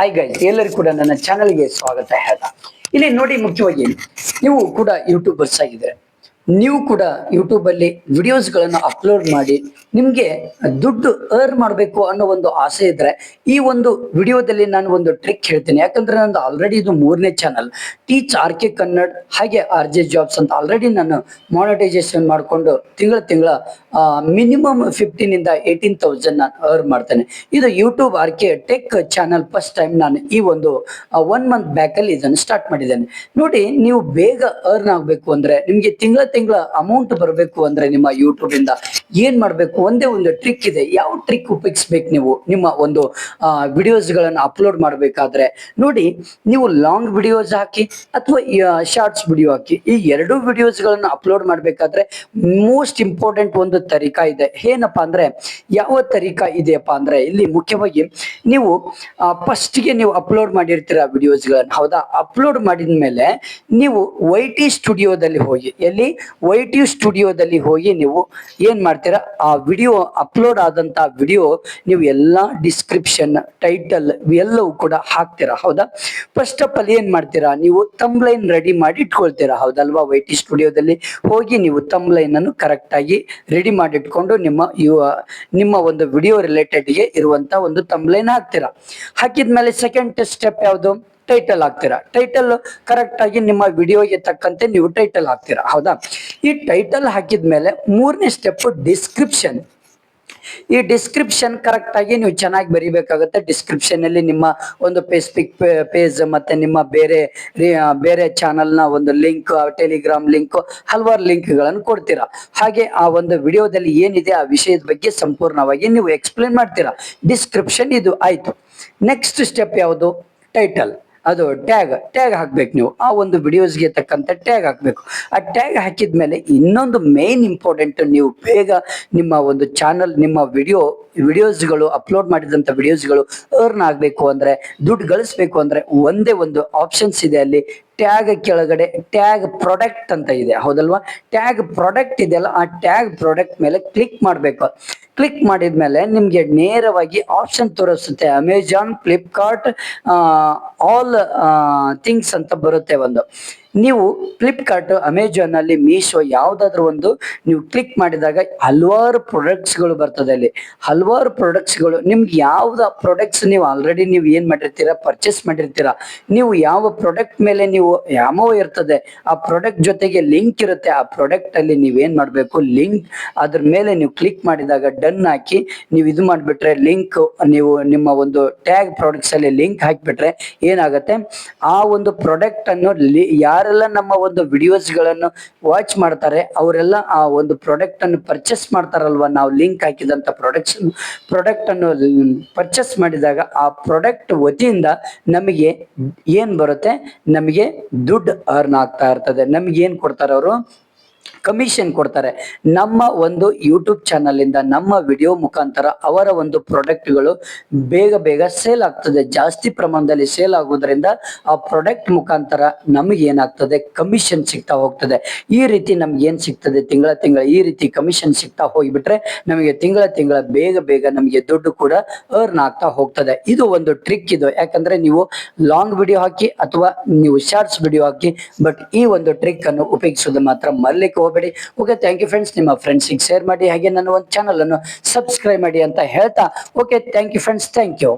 Hi guys ಎಲ್ಲರಿಗೂ ಕೂಡ ನನ್ನ ಚಾನಲ್ಗೆ ಸ್ವಾಗತ ಹೇಳ್ತಾ. ಇಲ್ಲಿ ನೋಡಿ ಮುಖ್ಯವಾಗಿ, ನೀವು ಕೂಡ ಯೂಟ್ಯೂಬರ್ಸ್ ಆಗಿದ್ರೆ ನೀವು ಕೂಡ ಯೂಟ್ಯೂಬಲ್ಲಿ ವಿಡಿಯೋಸ್ಗಳನ್ನು ವಿಡಿಯೋಸ್ ಗಳನ್ನ ಅಪ್ಲೋಡ್ ಮಾಡಿ ನಿಮಗೆ ದುಡ್ಡು ಅರ್ನ್ ಮಾಡಬೇಕು ಅನ್ನೋ ಒಂದು ಆಸೆ ಇದ್ದರೆ ಈ ಒಂದು ವಿಡಿಯೋದಲ್ಲಿ ನಾನು ಒಂದು ಟ್ರಿಕ್ ಹೇಳ್ತೀನಿ. ಯಾಕಂದ್ರೆ ನಂದು ಆಲ್ರೆಡಿ ಇದು ಮೂರನೇ channel teach R K Kannada ಹಾಗೆ ಆರ್ ಜೆ ಜಾಬ್ಸ್ ಅಂತ ಆಲ್ರೆಡಿ ನಾನು ಮಾನಿಟೈಸೇಷನ್ ಮಾಡಿಕೊಂಡು ತಿಂಗಳ ತಿಂಗಳ ಮಿನಿಮಮ್ ಫಿಫ್ಟೀನಿಂದ ಏಯ್ಟೀನ್ ತೌಸಂಡ್ ನಾನು ಅರ್ನ್ ಮಾಡ್ತೇನೆ. ಇದು YouTube R K tech channel first time ನಾನು ಈ ಒಂದು ಒನ್ ಮಂತ್ ಬ್ಯಾಕಲ್ಲಿ ಇದನ್ನು ಸ್ಟಾರ್ಟ್ ಮಾಡಿದ್ದೇನೆ. ನೋಡಿ, ನೀವು ಬೇಗ ಅರ್ನ್ ಆಗಬೇಕು ಅಂದ್ರೆ ನಿಮಗೆ ತಿಂಗಳ ತಿಂಗಳ ಅಮೌಂಟ್ ಬರಬೇಕು ಅಂದ್ರೆ ನಿಮ್ಮ ಯೂಟ್ಯೂಬ್ ಇಂದ. ಏನ್ ಮಾಡ್ಬೇಕು? ಒಂದೇ ಒಂದು ಟ್ರಿಕ್ ಇದೆ. ಯಾವ ಟ್ರಿಕ್ ಉಪಯೋಗಿಸ್ಬೇಕು ನೀವು? ನಿಮ್ಮ ಒಂದು ವಿಡಿಯೋಸ್ ಗಳನ್ನ ಅಪ್ಲೋಡ್ ಮಾಡಬೇಕಾದ್ರೆ. ನೋಡಿ, ನೀವು ಲಾಂಗ್ ವಿಡಿಯೋಸ್ ಹಾಕಿ ಅಥವಾ ಶಾರ್ಟ್ಸ್ ವಿಡಿಯೋ ಹಾಕಿ, ಈ ಎರಡು ವಿಡಿಯೋಸ್ ಗಳನ್ನ ಅಪ್ಲೋಡ್ ಮಾಡ್ಬೇಕಾದ್ರೆ ಮೋಸ್ಟ್ ಇಂಪಾರ್ಟೆಂಟ್ ಒಂದು ತರೀಕಾ ಇದೆ. ಏನಪ್ಪಾ ಅಂದ್ರೆ, ಯಾವ ತರೀಕಾ ಇದೆಯಪ್ಪ ಅಂದ್ರೆ, ಇಲ್ಲಿ ಮುಖ್ಯವಾಗಿ ನೀವು ಫಸ್ಟ್ಗೆ ನೀವು ಅಪ್ಲೋಡ್ ಮಾಡಿರ್ತೀರ ವಿಡಿಯೋಸ್ ಗಳನ್ನ ಹೌದಾ? ಅಪ್ಲೋಡ್ ಮಾಡಿದ ಮೇಲೆ ನೀವು ವೈ ಟಿ ಸ್ಟುಡಿಯೋದಲ್ಲಿ ಹೋಗಿ, ಎಲ್ಲಿ? ವೈ ಟಿ ಸ್ಟುಡಿಯೋದಲ್ಲಿ ಹೋಗಿ ನೀವು ಏನ್ ಮಾಡ್ತೀರಾ? ಆ ವಿಡಿಯೋ ಅಪ್ಲೋಡ್ ಆದಂತ ವಿಡಿಯೋ ನೀವು ಎಲ್ಲಾ ಡಿಸ್ಕ್ರಿಪ್ಷನ್ ಟೈಟಲ್ ಎಲ್ಲವೂ ಕೂಡ ಹಾಕ್ತೀರಾ, ಹೌದಾ? ಫಸ್ಟ್ ಆಫ್ ಆಲ್ ಏನ್ ಮಾಡ್ತೀರಾ? ನೀವು ತಂಬ್ಲೈನ್ ರೆಡಿ ಮಾಡಿ ಇಟ್ಕೊಳ್ತೀರಾ, ಹೌದಲ್ವಾ? ವೈ ಟಿ ಸ್ಟುಡಿಯೋದಲ್ಲಿ ಹೋಗಿ ನೀವು ತಂಬ್ಲೈನ್ ಅನ್ನು ಕರೆಕ್ಟ್ ಆಗಿ ರೆಡಿ ಮಾಡಿ ಇಟ್ಕೊಂಡು ನಿಮ್ಮ ನಿಮ್ಮ ಒಂದು ವಿಡಿಯೋ ರಿಲೇಟೆಡ್ಗೆ ಇರುವಂತ ಒಂದು ತಂಬ್ಲೈನ್ ಹಾಕ್ತೀರಾ. ಹಾಕಿದ್ಮೇಲೆ ಸೆಕೆಂಡ್ ಸ್ಟೆಪ್ ಯಾವುದು? ಟೈಟಲ್ ಹಾಕ್ತೀರಾ? ಟೈಟಲ್ ಕರೆಕ್ಟ್ ಆಗಿ ನಿಮ್ಮ ವಿಡಿಯೋಗೆ ತಕ್ಕಂತೆ ನೀವು ಟೈಟಲ್ ಹಾಕ್ತೀರಾ? ಹೌದಾ? ಈ ಟೈಟಲ್ ಹಾಕಿದ ಮೇಲೆ ಮೂರನೇ ಸ್ಟೆಪ್ ಡಿಸ್ಕ್ರಿಪ್ಷನ್ ಈ ಡಿಸ್ಕ್ರಿಪ್ಷನ್ ಕರೆಕ್ಟ್ ಆಗಿ ನೀವು ಚೆನ್ನಾಗಿ ಬರಿಬೇಕಾಗುತ್ತೆ. ಡಿಸ್ಕ್ರಿಪ್ಷನ್ ಅಲ್ಲಿ ನಿಮ್ಮ ಒಂದು ಫೇಸ್ಬುಕ್ ಪೇಜ್ ಮತ್ತೆ ನಿಮ್ಮ ಬೇರೆ ಬೇರೆ ಚಾನಲ್ನ ಒಂದು ಲಿಂಕ್ ಟೆಲಿಗ್ರಾಮ್ ಲಿಂಕ್ ಹಲವಾರು ಲಿಂಕ್ಗಳನ್ನು ಕೊಡ್ತೀರಾ? ಹಾಗೆ ಆ ಒಂದು ವಿಡಿಯೋದಲ್ಲಿ ಏನಿದೆ ಆ ವಿಷಯದ ಬಗ್ಗೆ ಸಂಪೂರ್ಣವಾಗಿ ನೀವು ಎಕ್ಸ್ಪ್ಲೇನ್ ಮಾಡ್ತೀರಾ? ಡಿಸ್ಕ್ರಿಪ್ಷನ್ ಇದು ಆಯ್ತು. ನೆಕ್ಸ್ಟ್ ಸ್ಟೆಪ್ ಯಾವುದು? ಟೈಟಲ್ ಅದು ಟ್ಯಾಗ್ ಟ್ಯಾಗ್ ಹಾಕ್ಬೇಕು ನೀವು. ಆ ಒಂದು ವಿಡಿಯೋಸ್ಗೆ ತಕ್ಕಂಥ ಟ್ಯಾಗ್ ಹಾಕ್ಬೇಕು. ಆ ಟ್ಯಾಗ್ ಹಾಕಿದ ಮೇಲೆ ಇನ್ನೊಂದು ಮೇನ್ ಇಂಪಾರ್ಟೆಂಟ್ ನೀವು ಬೇಗ ನಿಮ್ಮ ಒಂದು ಚಾನಲ್ ನಿಮ್ಮ ವಿಡಿಯೋ ವಿಡಿಯೋಸ್ಗಳು ಅಪ್ಲೋಡ್ ಮಾಡಿದಂಥ ವಿಡಿಯೋಸ್ಗಳು ಅರ್ನ್ ಆಗಬೇಕು ಅಂದ್ರೆ, ದುಡ್ಡು ಗಳಿಸ್ಬೇಕು ಅಂದ್ರೆ ಒಂದೇ ಒಂದು ಆಪ್ಷನ್ಸ್ ಇದೆ ಅಲ್ಲಿ. ಟ್ಯಾಗ್ ಕೆಳಗಡೆ ಟ್ಯಾಗ್ ಪ್ರಾಡಕ್ಟ್ ಅಂತ ಇದೆ. ಹೌದಲ್ವಾ? ಟ್ಯಾಗ್ ಪ್ರಾಡಕ್ಟ್ ಇದೆಯಲ್ಲ ಆ ಟ್ಯಾಗ್ ಪ್ರಾಡಕ್ಟ್ ಮೇಲೆ ಕ್ಲಿಕ್ ಮಾಡಬೇಕು. ಕ್ಲಿಕ್ ಮಾಡಿದ ಮೇಲೆ ನಿಮಗೆ ನೇರವಾಗಿ ಆಪ್ಷನ್ ತೋರಿಸುತ್ತೆ. ಅಮೆಜಾನ್ ಫ್ಲಿಪ್ಕಾರ್ಟ್ ಆಲ್ ಥಿಂಗ್ಸ್ ಅಂತ ಬರುತ್ತೆ ಒಂದು. ನೀವು ಫ್ಲಿಪ್ಕಾರ್ಟ್ ಅಮೆಜಾನ್ ಅಲ್ಲಿ ಮೀಶೋ ಯಾವ್ದಾದ್ರು ಒಂದು ನೀವು ಕ್ಲಿಕ್ ಮಾಡಿದಾಗ ಹಲವಾರು ಪ್ರಾಡಕ್ಟ್ಸ್ಗಳು ಬರ್ತದೆ ಅಲ್ಲಿ. ಹಲವಾರು ಪ್ರಾಡಕ್ಟ್ಸ್ಗಳು ನಿಮ್ಗೆ ಯಾವ್ದ ಪ್ರಾಡಕ್ಟ್ಸ್ ನೀವು ಆಲ್ರೆಡಿ ನೀವು ಏನ್ ಮಾಡಿರ್ತೀರಾ ಪರ್ಚೇಸ್ ಮಾಡಿರ್ತೀರಾ, ನೀವು ಯಾವ ಪ್ರಾಡಕ್ಟ್ ಮೇಲೆ ನೀವು ಯಾಮೋ ಇರ್ತದೆ, ಆ ಪ್ರಾಡಕ್ಟ್ ಜೊತೆಗೆ ಲಿಂಕ್ ಇರುತ್ತೆ, ಆ ಪ್ರಾಡಕ್ಟ್ ಅಲ್ಲಿ ನೀವು ಏನ್ ಮಾಡ್ಬೇಕು ಲಿಂಕ್ ಅದ್ರ ಮೇಲೆ ನೀವು ಕ್ಲಿಕ್ ಮಾಡಿದಾಗ ಡನ್ ಹಾಕಿ ನೀವು ಇದು ಮಾಡ್ಬಿಟ್ರೆ ಲಿಂಕ್ ನೀವು ನಿಮ್ಮ ಒಂದು ಟ್ಯಾಗ್ ಪ್ರಾಡಕ್ಟ್ಸ್ ಅಲ್ಲಿ ಲಿಂಕ್ ಹಾಕಿಬಿಟ್ರೆ ಏನಾಗುತ್ತೆ, ಆ ಒಂದು ಪ್ರಾಡಕ್ಟ್ ಅನ್ನು ಯಾರೆಲ್ಲ ನಮ್ಮ ಒಂದು ವಿಡಿಯೋಸ್ಗಳನ್ನು ವಾಚ್ ಮಾಡ್ತಾರೆ, ಅವರೆಲ್ಲ ಆ ಒಂದು ಪ್ರಾಡಕ್ಟ್ ಅನ್ನು ಪರ್ಚೇಸ್ ಮಾಡ್ತಾರಲ್ವಾ, ನಾವು ಲಿಂಕ್ ಹಾಕಿದಂತ ಪ್ರಾಡಕ್ಟ್ಸ್ ಪ್ರಾಡಕ್ಟ್ ಅನ್ನು ಪರ್ಚೇಸ್ ಮಾಡಿದಾಗ ಆ ಪ್ರಾಡಕ್ಟ್ ವತಿಯಿಂದ ನಮಗೆ ಏನ್ ಬರುತ್ತೆ, ನಮಗೆ ದುಡ್ಡು ಅರ್ನ್ ಆಗ್ತಾ ಇರ್ತದೆ. ನಮ್ಗೆ ಏನ್ ಕೊಡ್ತಾರೆ ಅವರು? ಕಮಿಷನ್ ಕೊಡ್ತಾರೆ. ನಮ್ಮ ಒಂದು ಯೂಟ್ಯೂಬ್ ಚಾನಲ್ ಇಂದ ನಮ್ಮ ವಿಡಿಯೋ ಮುಖಾಂತರ ಅವರ ಒಂದು ಪ್ರಾಡಕ್ಟ್ಗಳು ಬೇಗ ಬೇಗ ಸೇಲ್ ಆಗ್ತದೆ. ಜಾಸ್ತಿ ಪ್ರಮಾಣದಲ್ಲಿ ಸೇಲ್ ಆಗೋದ್ರಿಂದ ಆ ಪ್ರಾಡಕ್ಟ್ ಮುಖಾಂತರ ನಮಗೆ ಏನಾಗ್ತದೆ? ಕಮಿಷನ್ ಸಿಗ್ತಾ ಹೋಗ್ತದೆ. ಈ ರೀತಿ ನಮ್ಗೆ ಏನ್ ಸಿಗ್ತದೆ? ತಿಂಗಳ ತಿಂಗಳ ಈ ರೀತಿ ಕಮಿಷನ್ ಸಿಗ್ತಾ ಹೋಗ್ಬಿಟ್ರೆ ನಮಗೆ ತಿಂಗಳ ತಿಂಗಳ ಬೇಗ ಬೇಗ ನಮಗೆ ದುಡ್ಡು ಕೂಡ ಅರ್ನ್ ಆಗ್ತಾ ಹೋಗ್ತದೆ. ಇದು ಒಂದು ಟ್ರಿಕ್ ಇದು. ಯಾಕಂದ್ರೆ ನೀವು ಲಾಂಗ್ ವಿಡಿಯೋ ಹಾಕಿ ಅಥವಾ ನೀವು ಶಾರ್ಟ್ಸ್ ವಿಡಿಯೋ ಹಾಕಿ ಬಟ್ ಈ ಒಂದು ಟ್ರಿಕ್ ಅನ್ನು ಉಪಯೋಗಿಸೋದು ಮಾತ್ರ ಮರಲಿಕ್ಕೆ ಹೋಗಬೇಡಿ. ಓಕೆ ಥ್ಯಾಂಕ್ ಯು ಫ್ರೆಂಡ್ಸ್ ನಿಮ್ಮ ಫ್ರೆಂಡ್ಸಿಗೆ ಶೇರ್ ಮಾಡಿ, ಹಾಗೆ ನನ್ನ ಒಂದು ಚಾನಲನ್ನು ಸಬ್ಸ್ಕ್ರೈಬ್ ಮಾಡಿ ಅಂತ ಹೇಳ್ತಾ. Okay thank you friends thank you